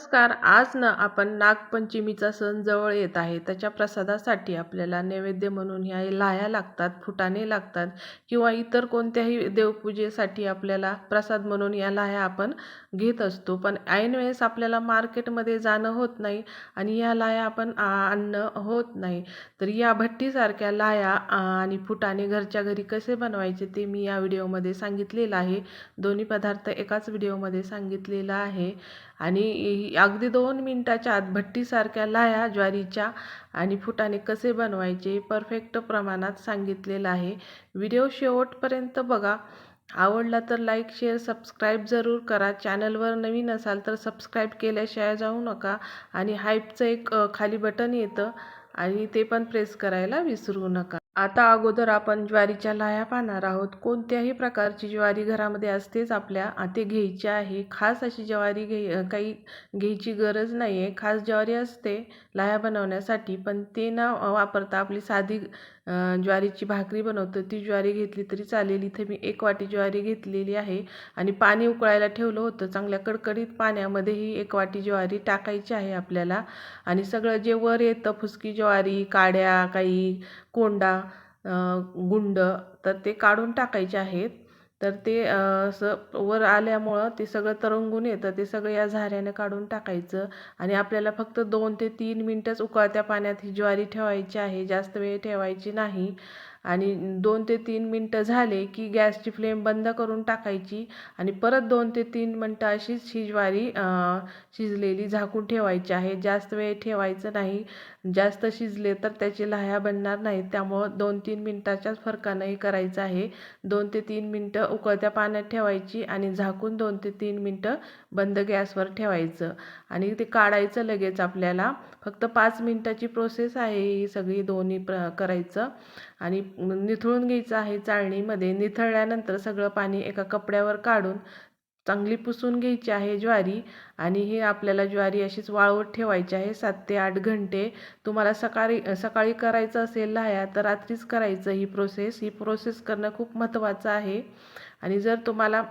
नमस्कार. आज ना आपण नागपंचमीचा सण जवळ येत आहे. त्याच्या प्रसादासाठी आपल्याला नैवेद्य म्हणून ह्या लाह्या लागतात फुटाणे लागतात किंवा इतर कोणत्याही देवपूजेसाठी आपल्याला प्रसाद म्हणून या लाह्या आपण घेत असतो. पण ऐन वेळेस आपल्याला मार्केटमध्ये जाणं होत नाही आणि या लाया आपण आणणं होत नाही. तर या भट्टीसारख्या लाया आणि फुटाणे घरच्या घरी कसे बनवायचे ते मी या व्हिडिओमध्ये सांगितलेलं आहे. दोन्ही पदार्थ एकाच व्हिडिओमध्ये सांगितलेलं आहे. आणि अगदी दोन मिनटाच्या आत भट्टीसारख्या लाया ज्वारीच्या आणि फुटाणे कसे बनवायचे परफेक्ट प्रमाणात सांगितलेलं आहे. व्हिडिओ शेवटपर्यंत बघा. आवडला तर लाईक शेअर सबस्क्राईब जरूर करा. चॅनलवर नवीन असाल तर सबस्क्राईब केल्याशिवाय जाऊ नका. आणि हाईपचं एक खाली बटन येतं आणि ते पण प्रेस करायला विसरू नका. आता अगोदर आपण ज्वारीच्या लाह्या पाहणार आहोत. कोणत्याही प्रकारची ज्वारी घरामध्ये असतेच आपल्या. ते घ्यायची आहे. खास अशी ज्वारी घे काही घ्यायची गरज नाही आहे खास ज्वारी असते लाह्या बनवण्यासाठी. पण ते न वापरता आपली साधी ज्वारीची भाकरी बनवतो. ती ज्वारी घेतली तरी चालेल. इथे मी एक वाटी ज्वारी घेतलेली आहे. आणि पाणी उकळायला ठेवलं होतं. चांगल्या कडकडीत पाण्यामध्ये ही एक वाटी ज्वारी टाकायची आहे आपल्याला. आणि सगळं जे वर येतं फुसकी ज्वारी काड्या काही कोंडा गुंड तर ते काढून टाकायचे आहेत. तर ते असं वर आल्यामुळं ते सगळं तरंगून येतं. ते सगळं या झाऱ्याने काढून टाकायचं आणि आपल्याला फक्त दोन ते तीन मिनटंच उकळत्या पाण्यात ही ज्वारी ठेवायची आहे. जास्त वेळ ठेवायची नाही. आणि दोन ते तीन मिनटं झाले की गॅसची फ्लेम बंद करून टाकायची आणि परत दोन ते तीन मिनटं अशीच ही ज्वारी शिजलेली झाकून ठेवायची आहे. जास्त वेळ ठेवायचं नाही. जास्त शिजले तर त्याची लाह्या बनणार नाहीत. त्यामुळं दोन तीन मिनटाच्याच फरकानंही करायचं आहे. दोन ते तीन मिनटं उकळत्या पाण्यात ठेवायची आणि झाकून दोन ते तीन मिनटं बंद गॅसवर ठेवायचं. आणि ते काढायचं लगेच आपल्याला. फक्त पाच मिनटाची प्रोसेस आहे ही सगळी दोन्ही प्र करायचं. आणि निथळून घ्यायचं आहे चाळणीमध्ये. निथळल्यानंतर सगळं पाणी एका कपड्यावर काढून चांगली पुसून घ्यायची आहे ज्वारी आणि ही आपल्याला ज्वारी अशीच वाळवत ठेवायची आहे. सात ते आठ घंटे तुम्हाला सकाळी सकाळी करायचं असेल लाह्या तर रात्रीच करायचं ही प्रोसेस ही प्रोसेस करणं खूप महत्त्वाचं आहे. आणि जर तुम्हाला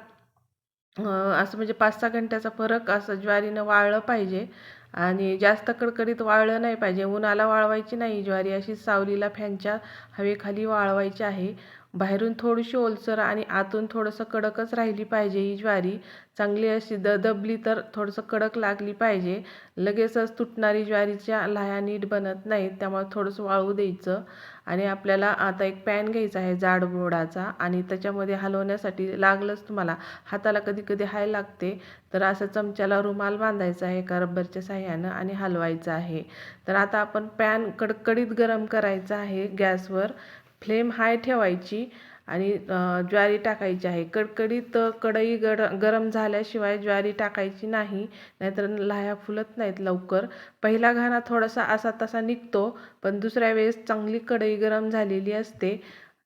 असं म्हणजे पाच सहा घंट्याचा फरक असं ज्वारीनं वाळलं पाहिजे आणि जास्त कडकडीत वाळलं नाही पाहिजे. उन्हाला वाळवायची नाही ज्वारी. अशी सावलीला फॅनच्या हवेखाली वाळवायची आहे. बाहेरून थोडीशी ओलसर आणि आतून थोडंसं कडकच राहिली पाहिजे ही ज्वारी. चांगली अशी द दबली तर थोडंसं कडक लागली पाहिजे. लगेचच तुटणारी ज्वारीच्या लाह्या नीट बनत नाहीत. त्यामुळे थोडंसं वाळू द्यायचं. आणि आपल्याला आता एक पॅन घ्यायचा आहे जाड बोर्डाचा आणि त्याच्यामध्ये हलवण्यासाठी लागलंच तुम्हाला. हाताला कधी कधी हाय लागते तर असं चमच्याला रुमाल बांधायचा आहे एका रब्बरच्या साह्यानं आणि हलवायचं आहे. तर आता आपण पॅन कडकडीत गरम करायचा आहे गॅसवर. फ्लेम हाय ठेवायची आणि ज्वारी टाकायची आहे. कडकडीत कढई गड गरम झाल्याशिवाय ज्वारी टाकायची नाही नाहीतर लाह्या फुलत नाहीत लवकर. पहिला घाणा थोडासा असा तसा निघतो पण दुसऱ्या वेळेस चांगली कढई गरम झालेली असते.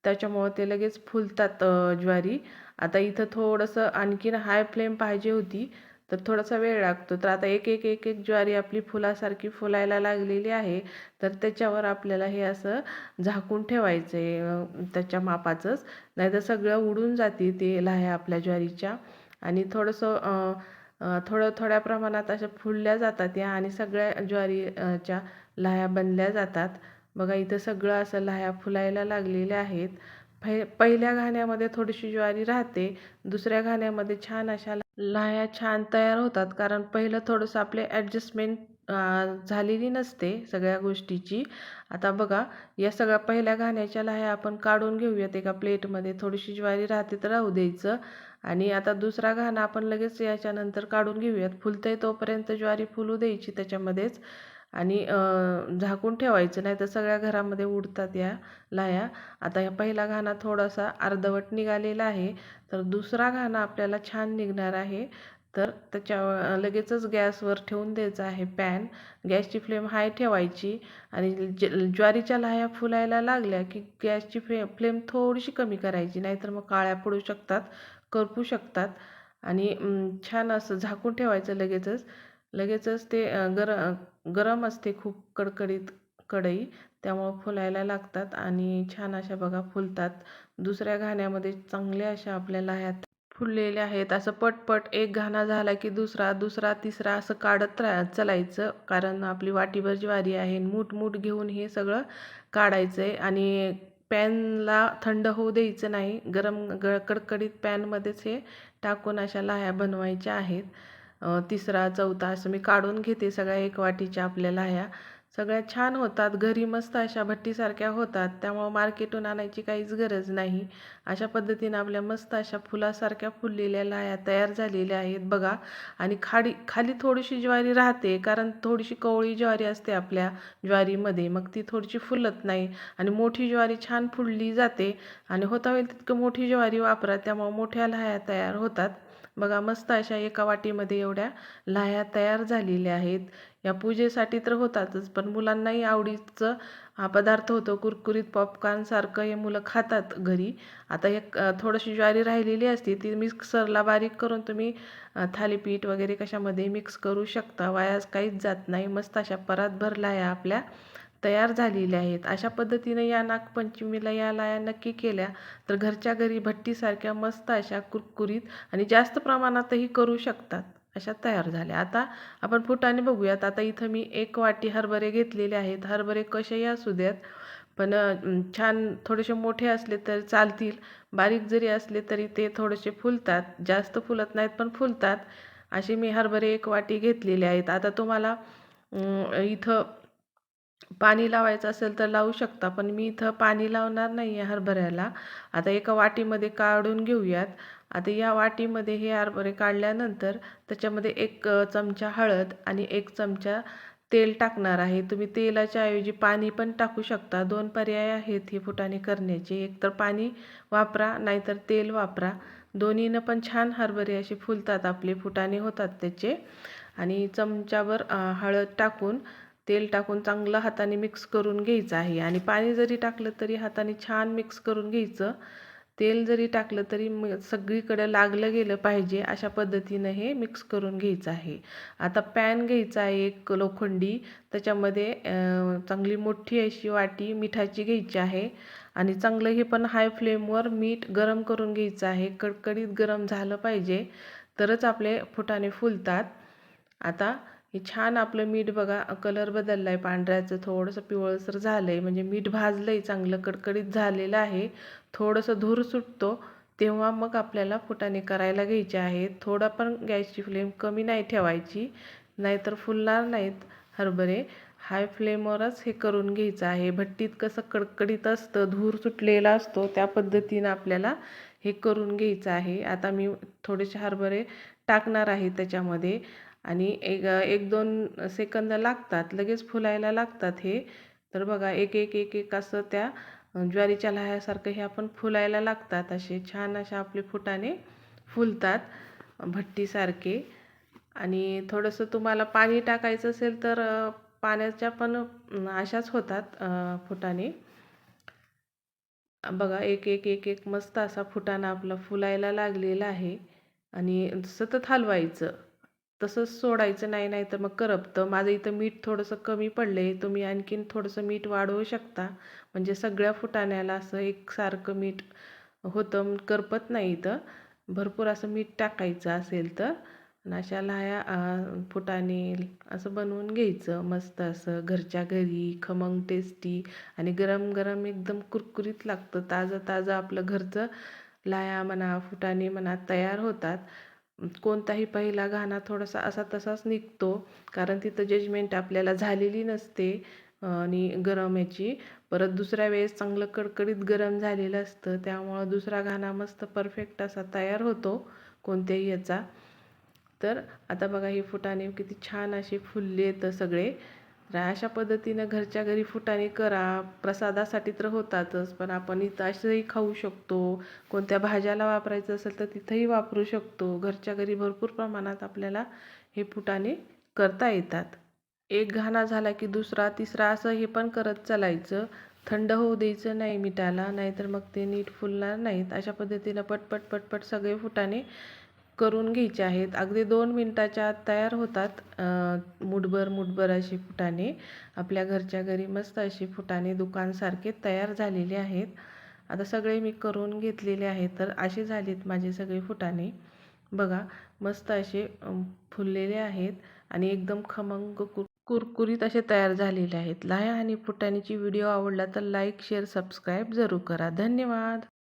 त्याच्यामुळं ते लगेच फुलतात ज्वारी. आता इथं थोडंसं आणखीन हाय फ्लेम पाहिजे होती. तर थोडासा वेळ लागतो. तर आता एक एक एक एक ज्वारी आपली फुलासारखी फुलायला लागलेली आहे. तर त्याच्यावर आपल्याला हे असं झाकून ठेवायचं आहे त्याच्या मापाचंच. नाहीतर सगळं उडून जाते ते लाह्या आपल्या ज्वारीच्या. आणि थोडंसं थोडं थोड्या प्रमाणात अशा फुलल्या जातात या आणि सगळ्या ज्वारीच्या लाह्या बनल्या जातात. बघा इथं सगळं असं लाह्या फुलायला लागलेल्या आहेत. पै पहिल्या घाण्यामध्ये थोडीशी ज्वारी राहते. दुसऱ्या घाण्यामध्ये छान अशा लाह्या छान तयार होतात. कारण पहिलं थोडंसं आपले ॲडजस्टमेंट झालेली नसते सगळ्या गोष्टीची. आता बघा या सगळ्या पहिल्या घाण्याच्या लाह्या आपण काढून घेऊयात. एका प्लेटमध्ये थोडीशी ज्वारी राहते तर राहू द्यायचं. आणि आता दुसरा घाणा आपण लगेच याच्यानंतर काढून घेऊयात. फुलतंय तोपर्यंत ज्वारी फुलू द्यायची त्याच्यामध्येच. आणि झाकून ठेवायचं नाही तर सगळ्या घरामध्ये उडतात या लाह्या आता ह्या पहिला घाणा थोडासा अर्धवट निघालेला आहे तर दुसरा घाणा आपल्याला छान निघणार आहे. तर त्याच्या लगेचच गॅसवर ठेवून द्यायचं आहे पॅन. गॅसची फ्लेम हाय ठेवायची आणि ज ज्वारीच्या लाह्या फुलायला लागल्या की गॅसची फ्ले फ्लेम थोडीशी कमी करायची नाहीतर मग काळ्या पडू शकतात करपू शकतात. आणि छान असं झाकून ठेवायचं लगेचच. लगेचच ते गर गरम असते खूप कडकडीत कढई त्यामुळं फुलायला लागतात आणि छान अशा बघा फुलतात. दुसऱ्या घाण्यामध्ये चांगल्या अशा आपल्या लाह्यात फुललेले आहेत. असं पटपट एक घाणा झाला की दुसरा दुसरा तिसरा असं काढत रा चालायचं. कारण आपली वाटीभर ज्वारी आहे मूठ मूठ घेऊन हे सगळं काढायचं आहे आणि पॅनला थंड होऊ द्यायचं नाही. गरम ग कडकडीत पॅनमध्येच हे टाकून अशा लाह्या बनवायच्या आहेत. तिसरा चौथा असं मी काढून घेते सगळ्या एक वाटीच्या आपल्या लाह्या सगळ्या छान होतात. घरी मस्त अशा भट्टीसारख्या होतात. त्यामुळं मार्केटून आणायची काहीच गरज नाही. अशा पद्धतीनं आपल्या मस्त अशा फुलासारख्या फुललेल्या लाह्या तयार झालेल्या आहेत बघा. आणि खाडी खाली थोडीशी ज्वारी राहते कारण थोडीशी कवळी ज्वारी असते आपल्या ज्वारीमध्ये. मग ती थोडीशी फुलत नाही. आणि मोठी ज्वारी छान फुलली जाते. आणि होता होईल तितकं मोठी ज्वारी वापरा त्यामुळं मोठ्या लाह्या तयार होतात. बघा मस्त अशा एका वाटीमध्ये एवढ्या लाह्या तयार झालेल्या आहेत. या पूजेसाठी तर होतातच पण मुलांनाही आवडीचं हा पदार्थ होतो. कुरकुरीत पॉपकॉर्नसारखं हे मुलं खातात घरी. आता एक थोडीशी ज्वारी राहिलेली असते ती मिक्सरला बारीक करून तुम्ही थालीपीठ वगैरे कशामध्ये मिक्स करू शकता. वायास काहीच जात नाही. मस्त अशा परात भरला आहे आपल्या तयार झालेल्या आहेत. अशा पद्धतीनं या नागपंचमीला या लाया नक्की केल्या तर घरच्या घरी भट्टीसारख्या मस्त अशा कुरकुरीत आणि जास्त प्रमाणातही करू शकतात अशा तयार झाल्या. आता आपण फुटाने बघूयात. आता इथं मी एक वाटी हरभरे घेतलेले आहेत. हरभरे कसेही असू द्यात पण छान थोडेसे मोठे असले तर चालतील. बारीक जरी असले तरी ते थोडेसे फुलतात. जास्त फुलत नाहीत पण फुलतात. असे मी हरभरे एक वाटी घेतलेले आहेत. आता तुम्हाला इथं पाणी लावायचं असेल तर लावू शकता पण मी इथं पाणी लावणार नाही आहे हरभऱ्याला. आता एका वाटीमध्ये काढून घेऊयात. आता या वाटीमध्ये हे हरभरे काढल्यानंतर त्याच्यामध्ये एक चमचा हळद आणि एक चमचा तेल टाकणार आहे. तुम्ही तेलाच्या ऐवजी पाणी पण टाकू शकता. दोन पर्याय आहेत हे फुटाणे करण्याचे. एक तर पाणी वापरा नाहीतर तेल वापरा. दोन्हीनं पण छान हरभरे असे फुलतात आपले. फुटाणे होतात त्याचे. आणि चमच्यावर हळद टाकून तेल टाकून चांगलं हाताने मिक्स करून घ्यायचं आहे. आणि पाणी जरी टाकलं तरी हाताने छान मिक्स करून घ्यायचं. तेल जरी टाकलं तरी म सगळीकडे लागलं गेलं पाहिजे अशा पद्धतीनं हे मिक्स करून घ्यायचं आहे. आता पॅन घ्यायचा आहे एक लोखंडी. त्याच्यामध्ये चांगली मोठी अशी वाटी मिठाची घ्यायची आहे. आणि चांगलं हे पण हाय फ्लेमवर मीठ गरम करून घ्यायचं आहे. कडकडीत गरम झालं पाहिजे. तरच आपले फुटाणे फुलतात. आता हे छान आपलं मीठ बघा कलर बदलला आहे पांढऱ्याचं थोडंसं पिवळसर झालं आहे म्हणजे मीठ भाजलं आहे चांगलं कडकडीत झालेलं आहे. थोडंसं धूर सुटतो तेव्हा मग आपल्याला फुटाणे करायला घ्यायचे आहेत. थोडा पण गॅसची फ्लेम कमी नाही ठेवायची नाहीतर फुलणार नाहीत हरभरे. हाय फ्लेमवरच हे करून घ्यायचं आहे. भट्टीत कसं कडकडीत असतं धूर सुटलेला असतो त्या पद्धतीनं आपल्याला हे करून घ्यायचं आहे. आता मी थोडेसे हरभरे टाकणार आहे त्याच्यामध्ये. आणि एक एक दोन सेकंद लागतात लगेच फुलायला लागतात हे. तर बघा एक एक एक एक असं त्या ज्वारीच्या लाह्यासारखं हे आपण फुलायला लागतात. असे छान अशा आपले फुटाने फुलतात भट्टीसारखे. आणि थोडंसं तुम्हाला पाणी टाकायचं असेल तर पाण्याच्या पण अशाच होतात फुटाने. बघा एक एक एक एक मस्त असा फुटाणा आपला फुलायला लागलेला आहे. आणि सतत हलवायचं. तसंच सोडायचं नाही नाही तर मग करपतं. माझं इथं मीठ थोडंसं कमी पडले तुम्ही आणखीन थोडंसं मीठ वाढवू शकता. म्हणजे सगळ्या फुटाण्याला असं एकसारखं मीठ होतं करपत नाही इथं. भरपूर असं मीठ टाकायचं असेल तर अशा लाया फुटाने फुटाणे असं बनवून घ्यायचं. मस्त असं घरच्या घरी खमंग टेस्टी आणि गरम गरम एकदम कुरकुरीत लागतं. ताजं ताजं आपलं घरचं लाह्या म्हणा फुटाणे म्हणा तयार होतात. कोणताही पहिला घाणा थोडासा असा तसाच निघतो कारण तिथं जजमेंट आपल्याला झालेली नसते आणि गरम याची. परत दुसऱ्या वेळेस चांगलं कडकडीत गरम झालेलं असतं त्यामुळं दुसरा घाणा मस्त परफेक्ट असा तयार होतो कोणत्याही याचा. तर आता बघा हे फुटाणे किती छान असे फुलले तर सगळे. तर अशा पद्धतीनं घरच्या घरी फुटाणे करा. प्रसादासाठी तर होतातच पण आपण इथं असंही खाऊ शकतो. कोणत्या भाज्याला वापरायचं असेल तर तिथंही वापरू शकतो. घरच्या घरी भरपूर प्रमाणात आपल्याला हे फुटाणे करता येतात. एक घाणा झाला की दुसरा तिसरा असं हे पण करत चालायचं. थंड होऊ द्यायचं नाही मिठाला नाहीतर मग ते नीट फुलणार नाहीत. अशा पद्धतीनं पटपट पटपट सगळे फुटाणे करून घ्यायचे आहेत. अगदी दोन मिनटाच्या आत तयार होतात. मुठभर मुठभर अशी फुटाणे. आपल्या घरच्या घरी मस्त अशी फुटाणे दुकानसारखे तयार झालेले आहेत. आता सगळे मी करून घेतलेले आहेत तर असे झालेत माझे सगळे फुटाणे. बघा मस्त असे फुललेले आहेत आणि एकदम खमंग कुर कुरकुरीत असे तयार झालेले आहेत. लाह्या आणि फुटाण्याची व्हिडिओ आवडला तर लाईक शेअर सबस्क्राईब जरूर करा. धन्यवाद!